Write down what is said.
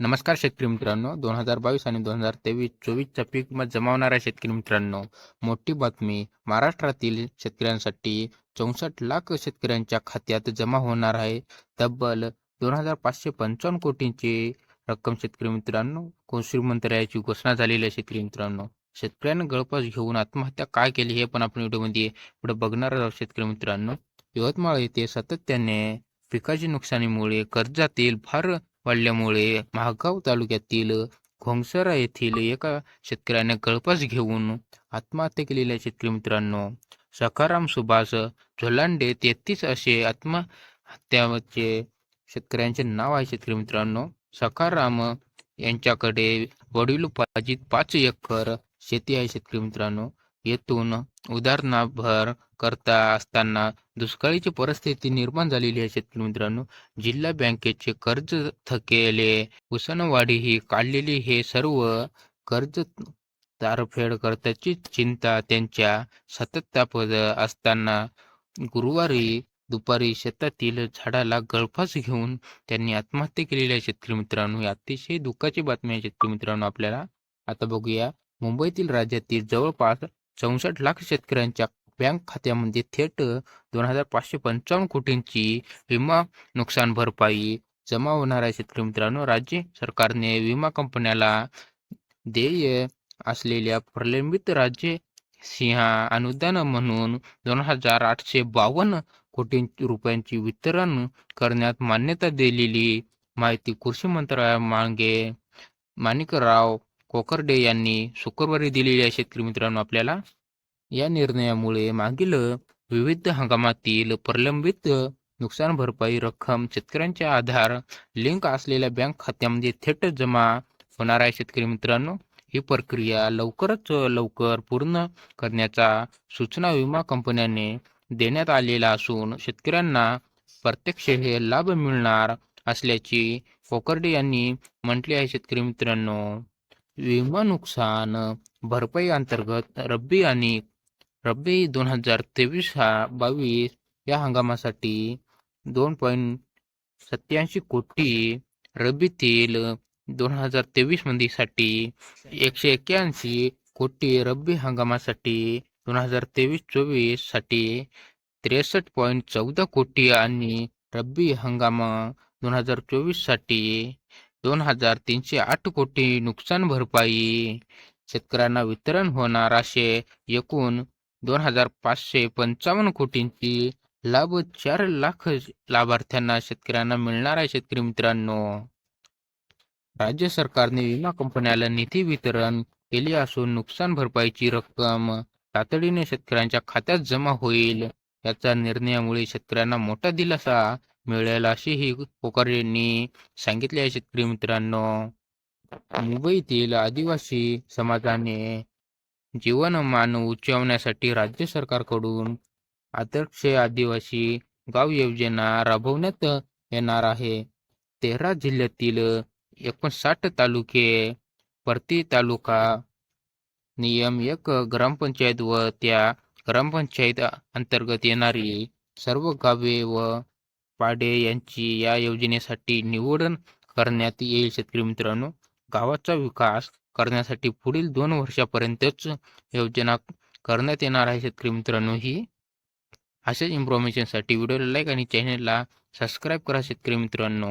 नमस्कार शेतकरी मित्रांनो. दोन हजार बावीस आणि दोन हजार तेवीस चोवीसच्या पीक विमा जमावणाऱ्या शेतकरी मित्रांनो मोठी बातमी महाराष्ट्रातील शेतकऱ्यांसाठी चौसष्ट लाख शेतकऱ्यांच्या खात्यात जमा होणार आहे. तब्बल दोन हजार पाचशे पंचावन्न कोटींची रक्कम शेतकरी मित्रांनो कृषी मंत्रालयाची घोषणा झालेली आहे शेतकरी मित्रांनो. शेतकऱ्यांना गळपास घेऊन आत्महत्या काय केली हे पण आपण व्हिडिओमध्ये पुढे बघणार आहोत शेतकरी मित्रांनो. यवतमाळ येथे सातत्याने पिकाच्या नुकसानीमुळे कर्जातील भार वाढल्यामुळे महागाव तालुक्यातील घोंगसरा येथील एका शेतकऱ्याने गळपास घेऊन आत्महत्या केलेल्या शेतकरी मित्रांनो सखाराम सुभाष झोलांडे तेहतीस असे आत्महत्याचे शेतकऱ्यांचे नाव आहे शेतकरी मित्रांनो. सखाराम यांच्याकडे वडिलोपार्जित पाच एकर शेती आहे शेतकरी मित्रांनो. येथून उदाहरणाभर करता असताना दुष्काळीची परिस्थिती निर्माण झालेली आहे. शेतकरी मित्रांनो जिल्हा बँकेचे कर्ज थकेले उसनवाढी ही काढलेली हे सर्व कर्ज तारफेड करताची चिंता त्यांच्या सतततापद असताना गुरुवारी दुपारी शेतातील झाडाला गळफास घेऊन त्यांनी आत्महत्या केलेली आहे. शेतकरी मित्रांनो ही अतिशय दुःखाची बातमी आहे. शेतकरी मित्रांनो आपल्याला आता बघूया मुंबईतील राज्यातील जवळपास चौसष्ट लाख शेतकऱ्यांच्या बँक खात्यामध्ये थेट दोन हजार पाचशे पंचावन्न कोटींची विमा नुकसान भरपाई जमा होणाऱ्या शेतकरी मित्रांनो राज्य सरकारने विमा कंपन्याला देय असलेल्या प्रलंबित राज्य सिंहा अनुदान म्हणून दोन हजार आठशे बावन्न कोटी रुपयांची वितरण करण्यात मान्यता दिलेली माहिती कृषी मंत्रालयामागे माणिकराव कोकर्डे यांनी शुक्रवारी दिलेल्या शेतकरी मित्रांनो आपल्याला या निर्णयामुळे मागील विविध हंगामातील प्रलंबित नुकसान भरपाई रक्कम शेतकऱ्यांच्या आधार लिंक असलेल्या बँक खात्यामध्ये थेट जमा होणार आहे शेतकरी मित्रांनो. ही प्रक्रिया लवकरच लवकर पूर्ण करण्याचा सूचना विमा कंपन्याने देण्यात आलेला असून शेतकऱ्यांना प्रत्यक्ष हे लाभ मिळणार असल्याची कोकर्डे यांनी म्हटले आहे शेतकरी मित्रांनो. विमा नुकसान भरपाई अंतर्गत रब्बी आणि रब्बी दोन हजार तेवीस हा बावीस या हंगामासाठी दोन पॉईंट सत्याऐंशी कोटी रब्बीतील दोन हजार तेवीससाठी एकशे एक्क्याऐंशी कोटी रब्बी हंगामासाठी दोन हजार तेवीस चोवीससाठी त्रेसष्ट पॉईंट चौदा कोटी आणि रब्बी हंगामा दोन हजार चोवीससाठी दोन हजार तीनशे आठ कोटी नुकसान भरपाई. शेतकऱ्यांना वितरण होणार असे एकूण दोन हजार पाचशे पंचावन्न कोटींची लाभ चार लाख लाभार्थ्यांना शेतकऱ्यांना मिळणार आहे शेतकरी मित्रांनो. राज्य सरकारने विमा कंपन्याला निधी वितरण केले असून नुकसान भरपाईची रक्कम तातडीने शेतकऱ्यांच्या खात्यात जमा होईल. याचा निर्णयामुळे शेतकऱ्यांना मोठा दिलासा मिळेल अशीही यांनी सांगितले आहे शेतकरी मित्रांनो. मुंबईतील आदिवासी समाजाने जीवनमान उंचावण्यासाठी राज्य सरकारकडून आदर्श आदिवासी गाव योजना राबवण्यात येणार आहे. तेरा जिल्ह्यातील एकोणसाठ तालुके प्रति तालुका नियम एक ग्रामपंचायत व त्या ग्रामपंचायत अंतर्गत येणारी सर्व गावे व पाडे यांची या योजनेसाठी निवड करण्यात येईल शेतकरी मित्रांनो. गावाचा विकास करण्यासाठी पुढील दोन वर्षापर्यंतच योजना करण्यात येणार आहे शेतकरी मित्रांनो. ही अशाच इन्फॉर्मेशनसाठी व्हिडिओला लाईक आणि चॅनलला सबस्क्राईब करा शेतकरी मित्रांनो.